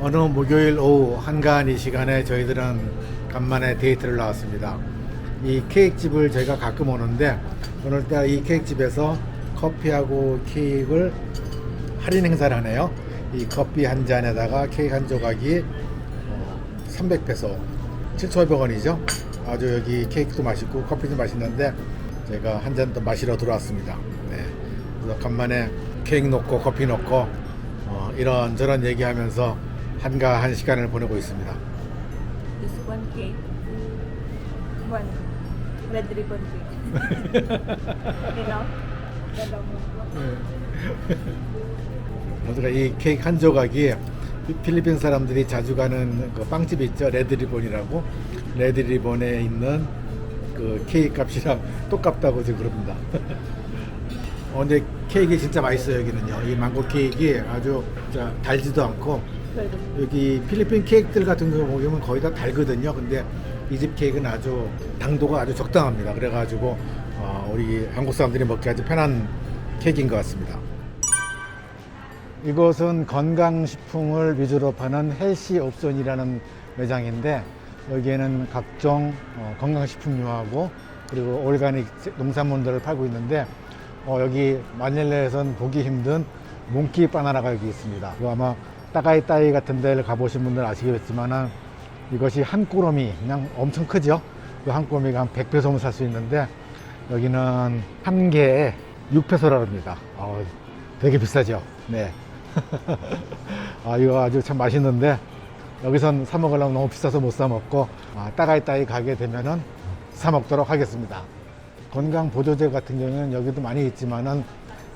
어느 목요일 오후 한가한 이 시간에 저희들은 간만에 데이트를 나왔습니다. 이 케이크 집을 저희가 가끔 오는데 오늘 이 케이크 집에서 커피하고 케이크를 할인 행사를 하네요. 이 커피 한 잔에다가 케이크 한 조각이 300페소, 7,500원이죠. 아주 여기 케이크도 맛있고 커피도 맛있는데 제가 한 잔 더 마시러 들어왔습니다. 네. 그래서 간만에 케이크 놓고 커피 놓고 어, 이런 저런 얘기하면서 한가한 시간을 보내고 있습니다. This one cake, one red ribbon cake. you know? Dalawa. 우리가 이 케이크 한 조각이 필리핀 사람들이 자주 가는 그 빵집 있죠 레드리본이라고 레드리본에 있는 그 케이크 값이랑 똑같다고 지금 그럽니다. 어, 근데 케이크 진짜 맛있어요 여기는요. 이 망고 케이크 아주 진짜 달지도 않고 여기 필리핀 케이크들 같은 거 보면 거의 다 달거든요. 근데 이 집 케이크는 아주 당도가 아주 적당합니다. 그래가지고 어, 우리 한국 사람들이 먹기 아주 편한 케이크인 것 같습니다. 이곳은 건강식품을 위주로 파는 헬시 옵션이라는 매장인데 여기에는 각종 어, 건강식품류하고 그리고 올가닉 농산물들을 팔고 있는데 어, 여기 마닐레에선 보기 힘든 몽키 바나나가 여기 있습니다. 아마 따가이 따이 같은 데를 가보신 분들 아시겠지만은 이것이 한 꾸러미 그냥 엄청 크죠. 그한 꾸러미가 한 100페소면 살수 있는데 여기는 한 개에 6페소라 합니다. 어, 되게 비싸죠. 네. 아, 이거 아주 참 맛있는데 여기선 사 먹으려면 너무 비싸서 못 사 먹고 아, 따가이 따이 가게 되면은 사 먹도록 하겠습니다. 건강 보조제 같은 경우는 여기도 많이 있지만은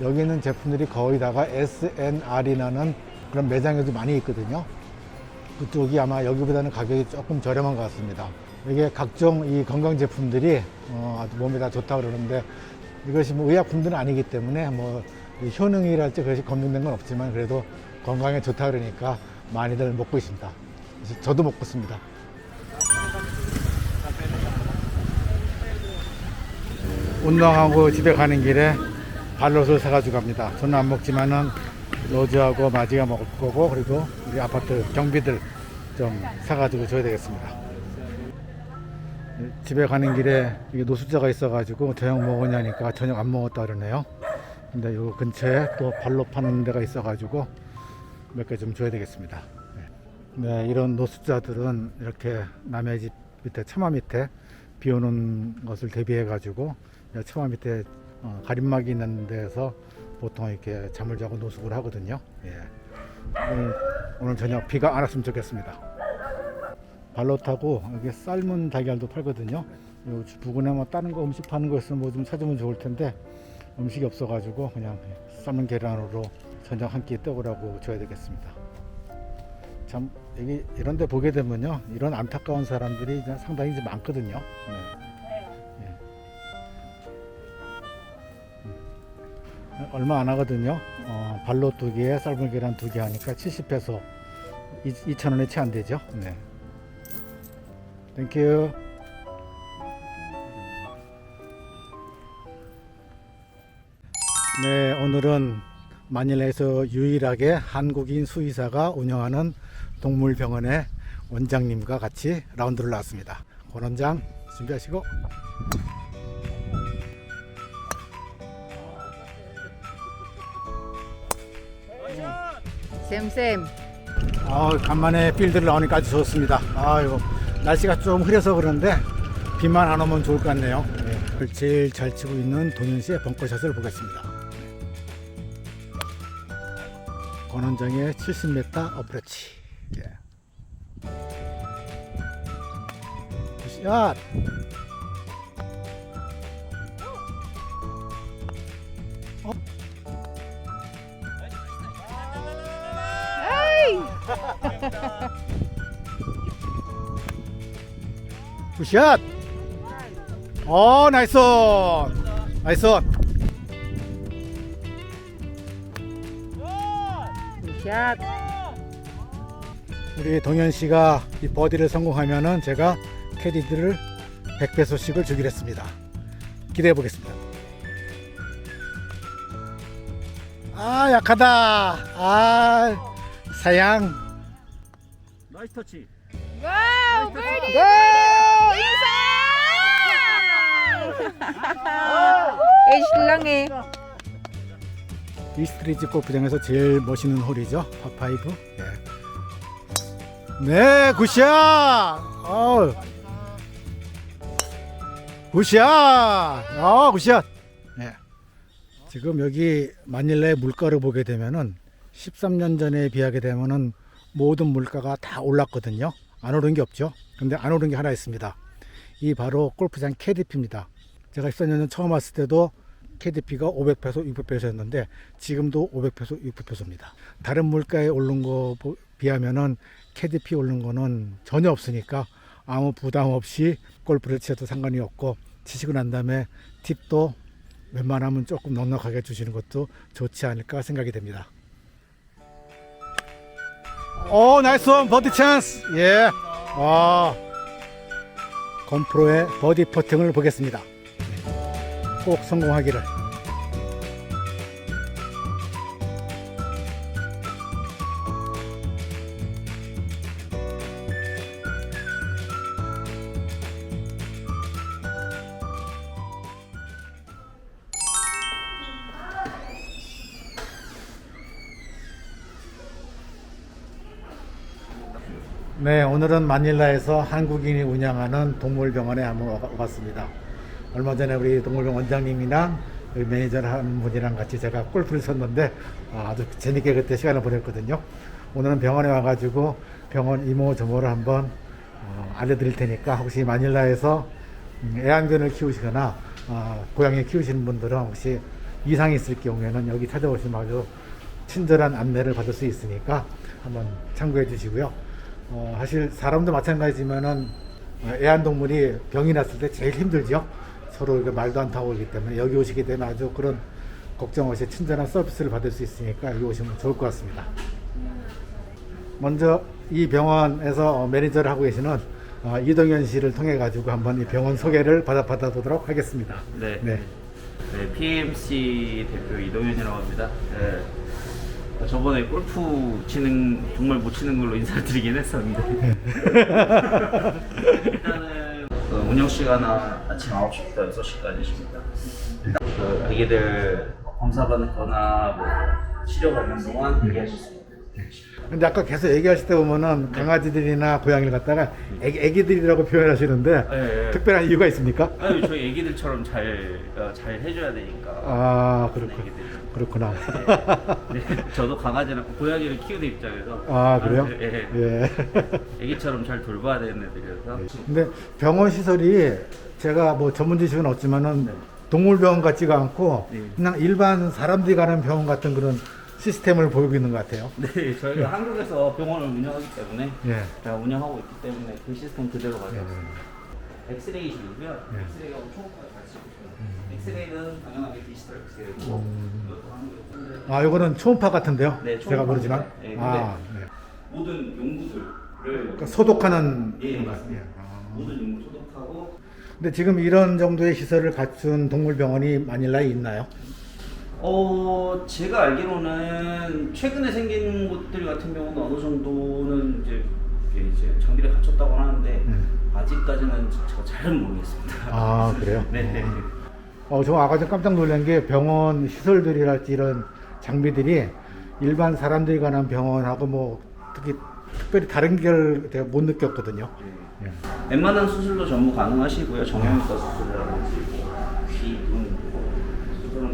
여기 있는 제품들이 거의 다가 SNR이라는 그런 매장에도 많이 있거든요. 그쪽이 아마 여기보다는 가격이 조금 저렴한 것 같습니다. 이게 각종 이 건강 제품들이 어, 아주 몸에 다 좋다 그러는데 이것이 뭐 의약품들은 아니기 때문에 뭐이 효능이랄지 그것이 검증된 건 없지만 그래도 건강에 좋다 그러니까 많이들 먹고 있습니다. 저도 먹고 있습니다. 운동하고 집에 가는 길에 발롯을 사가지고 갑니다. 저는 안 먹지만은 로즈하고 마지가 먹을 거고 그리고 우리 아파트 경비들 좀 사가지고 줘야 되겠습니다. 집에 가는 길에 이게 노숙자가 있어가지고 저녁 먹었냐니까 저녁 안 먹었다 그러네요. 근데 요 근처에 또 발로 파는 데가 있어가지고 몇 개 좀 줘야 되겠습니다. 네. 네, 이런 노숙자들은 이렇게 남의 집 밑에 처마 밑에 비 오는 것을 대비해가지고 처마 밑에 어, 가림막이 있는 데서 보통 이렇게 잠을 자고 노숙을 하거든요. 예. 오늘, 오늘 저녁 비가 안 왔으면 좋겠습니다. 발로 타고 여기 삶은 달걀도 팔거든요. 요 부근에 뭐 다른 거 음식 파는 거 있으면 뭐 좀 찾으면 좋을 텐데 음식이 없어가지고 그냥 삶은 계란으로 저녁 한 끼 떡으라고 줘야 되겠습니다. 참 여기 이런 데 보게 되면요 이런 안타까운 사람들이 상당히 많거든요. 네. 얼마 안 하거든요. 어, 발로 두 개에 삶은 계란 두 개 하니까 70페소 2,000원에 채 안 되죠. 네. 땡큐. 네, 오늘은 마닐라에서 유일하게 한국인 수의사가 운영하는 동물병원의 원장님과 같이 라운드를 나왔습니다. 권 원장 준비하시고 쌤쌤 아, 간만에 필드를 나오니까 아주 좋습니다. 아이고 날씨가 좀 흐려서 그런데 비만 안 오면 좋을 것 같네요. 네, 제일 잘 치고 있는 동현 씨의 벙커샷을 보겠습니다. 권 원장의 70m 어프로치. 예. 샷! 어? 굿샷! 어, 나이스! 온. 나이스! 온. 샷 우리 동현 씨가 이 버디를 성공하면은 제가 캐디들을 100배소씩을 주기로 했습니다. 기대해 보겠습니다. 아, 약하다. 아, 사양. 나이스 터치. Go, birdie! Age lang eh. 이스트리지 골프장에서 제일 멋있는 홀이죠. 파파이브. 네. 네, 굿샷. 어. 굿샷. 아, 굿샷. 네. 지금 여기 마닐라의 물가를 보게 되면은 13년 전에 비하게 되면은 모든 물가가 다 올랐거든요. 안 오른 게 없죠. 근데 안 오른 게 하나 있습니다. 이 바로 골프장 KDP입니다. 제가 14년 전 처음 왔을 때도 KDP가 500페소, 600페소였는데 지금도 500페소, 600페소입니다. 다른 물가에 오른 거 보- 비하면은 KDP 오른 거는 전혀 없으니까 아무 부담 없이 골프를 치셔도 상관이 없고 치시고 난 다음에 팁도 웬만하면 조금 넉넉하게 주시는 것도 좋지 않을까 생각이 됩니다. 오, 나이스 원, 버디 찬스. 예. 아. 건프로의 버디 퍼팅을 보겠습니다. 꼭 성공하기를. 네, 오늘은 마닐라에서 한국인이 운영하는 동물병원에 한번 와- 와봤습니다. 얼마 전에 우리 동물병원 원장님이랑 우리 매니저 한 분이랑 같이 제가 골프를 쳤는데 아, 아주 재밌게 그때 시간을 보냈거든요. 오늘은 병원에 와가지고 병원 이모 저모를 한번 어, 알려드릴 테니까 혹시 마닐라에서 음, 애완견을 키우시거나 어, 고양이 키우시는 분들은 혹시 이상이 있을 경우에는 여기 찾아오시면 아주 친절한 안내를 받을 수 있으니까 한번 참고해 주시고요. 어, 사실 사람도 마찬가지지만은 어, 애완동물이 병이 났을 때 제일 힘들죠. 서로 이렇게 말도 안 타고 오기 때문에 여기 오시게 되면 아주 그런 걱정 없이 친절한 서비스를 받을 수 있으니까 여기 오시면 좋을 것 같습니다. 먼저 이 병원에서 어, 매니저를 하고 계시는 어, 이동현 씨를 통해 가지고 한번 이 병원 소개를 받아 받아보도록 하겠습니다. 네. 네. 네, PMC 대표 이동현이라고 합니다. 네. 저번에 골프 치는 정말 못 치는 걸로 인사를 드리긴 했었는데 일단은 그 운영 시간은 아침 9시부터 6시까지십니다. 그 아기들 검사 받거나 뭐 치료 받는 동안 얘기하실 수 있습니다. 근데 아까 계속 얘기하실 때 보면은 강아지들이나 고양이를 갖다가 애기, 애기들이라고 표현하시는데 네, 네. 특별한 이유가 있습니까? 아니 저희 애기들처럼 잘, 어, 잘 해줘야 되니까 아, 그렇군. 애기들. 그렇구나. 네, 저도 강아지랑 고양이를 키우는 입장에서 아, 그래요? 예, 예. 애기처럼 잘 돌봐야 되는 애들이라서 근데 병원 시설이 제가 뭐 전문 지식은 없지만은 동물병원 같지가 않고 네. 그냥 일반 사람들이 가는 병원 같은 그런 시스템을 보이고 있는 것 같아요. 네, 저희가 한국에서 병원을 운영하기 때문에 예. 제가 운영하고 있기 때문에 그 시스템 그대로 가져왔습니다. 예. 엑스레이실이고요. 예. 엑스레이하고 초음파를 같이 보시면 엑스레이는 당연하게 디지털 엑스레이고 음. 이것도 한국에 아, 요거는 초음파 같은데요? 네, 제가 초음파. 모르지만. 네, 아, 네. 모든 용구들을 그러니까 소독하는 예? 맞습니다. 예. 아. 모든 용구 소독하고 근데 지금 이런 정도의 시설을 갖춘 동물병원이 마닐라에 있나요? 어 제가 알기로는 최근에 생긴 곳들 같은 경우는 어느 정도는 이제 이게 이제 장비를 갖췄다고 하는데 음. 아직까지는 제가 잘은 모르겠습니다. 아, 그래요? 네. 네. 어, 저 아까 좀 깜짝 놀란 게 병원 시설들이랄지 이런 장비들이 일반 사람들이 가는 병원하고 뭐 특히 특별히 다른 걸 제가 못 느꼈거든요. 예. 웬만한 수술도 전부 가능하시고요. 정형외과 수술이라든지 뭐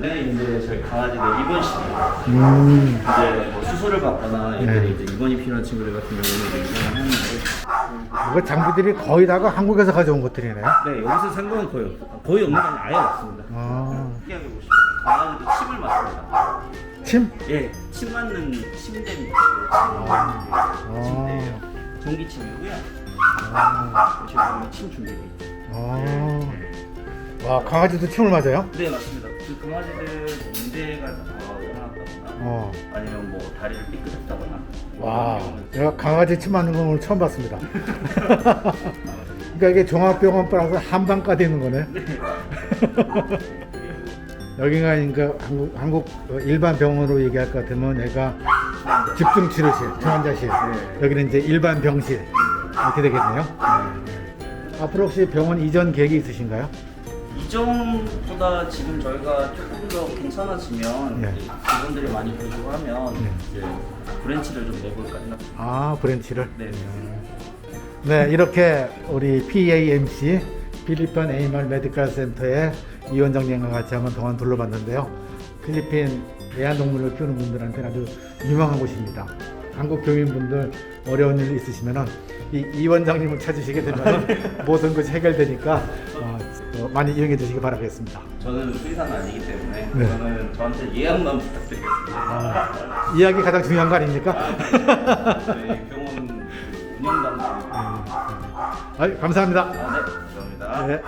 네, 이제 저희 강아지들 입원실이에요. 음, 이제 뭐 수술을 받거나 애들이 네. 이제 입원이 필요한 친구들 같은 경우는 이제 입원을 하는데 그 장비들이 거의 다가 한국에서 가져온 것들이네요. 네 여기서 생각은 거의 없- 거의 없는 건 아예 없습니다. 아, 특이하게 보시면 강아지도 침을 맞습니다. 침? 예, 침 맞는 침대입니다. 아. 침대예요. 전기침이고요. 아, 지금 침 준비돼 있죠. 아. 와, 강아지도 침을 맞아요? 네 맞습니다. 그 강아지들 문제가 어, 일어났다거나 어. 아니면 뭐 다리를 삐끗했다거나 와, 내가 강아지 침 맞는 건 오늘 처음 봤습니다. 그러니까 이게 종합병원 플러스 한방까지 있는 거네. 여기가 그러니까 한국, 한국 일반 병원으로 얘기할 것 같으면 얘가 집중 치료실, 중환자실. 여기는 이제 일반 병실 이렇게 되겠네요. 네. 앞으로 혹시 병원 이전 계획이 있으신가요? 이전보다 지금 저희가 조금 더 괜찮아지면 예. 직원들이 많이 보시고 하면 예. 이제 브랜치를 좀 내볼까 생각. 아 브랜치를. 네. 네, 이렇게 우리 PAMC 필리핀 애니멀 메디컬 센터의 이 원장님과 같이 한번 동안 둘러봤는데요. 필리핀 애완동물을 키우는 분들한테는 아주 유명한 곳입니다. 한국 교민분들 어려운 일 있으시면은 이, 이 원장님을 찾으시게 되면 모든 것이 해결되니까 어, 어, 많이 이용해 주시기 바라겠습니다. 저는 수의사는 아니기 때문에 네. 저는 저한테 예약만 부탁드리겠습니다. 아, 이야기 가장 중요한 거 아닙니까? 저희 병원 운영 담당. 아유, 감사합니다. 아, 네, 감사합니다. 네.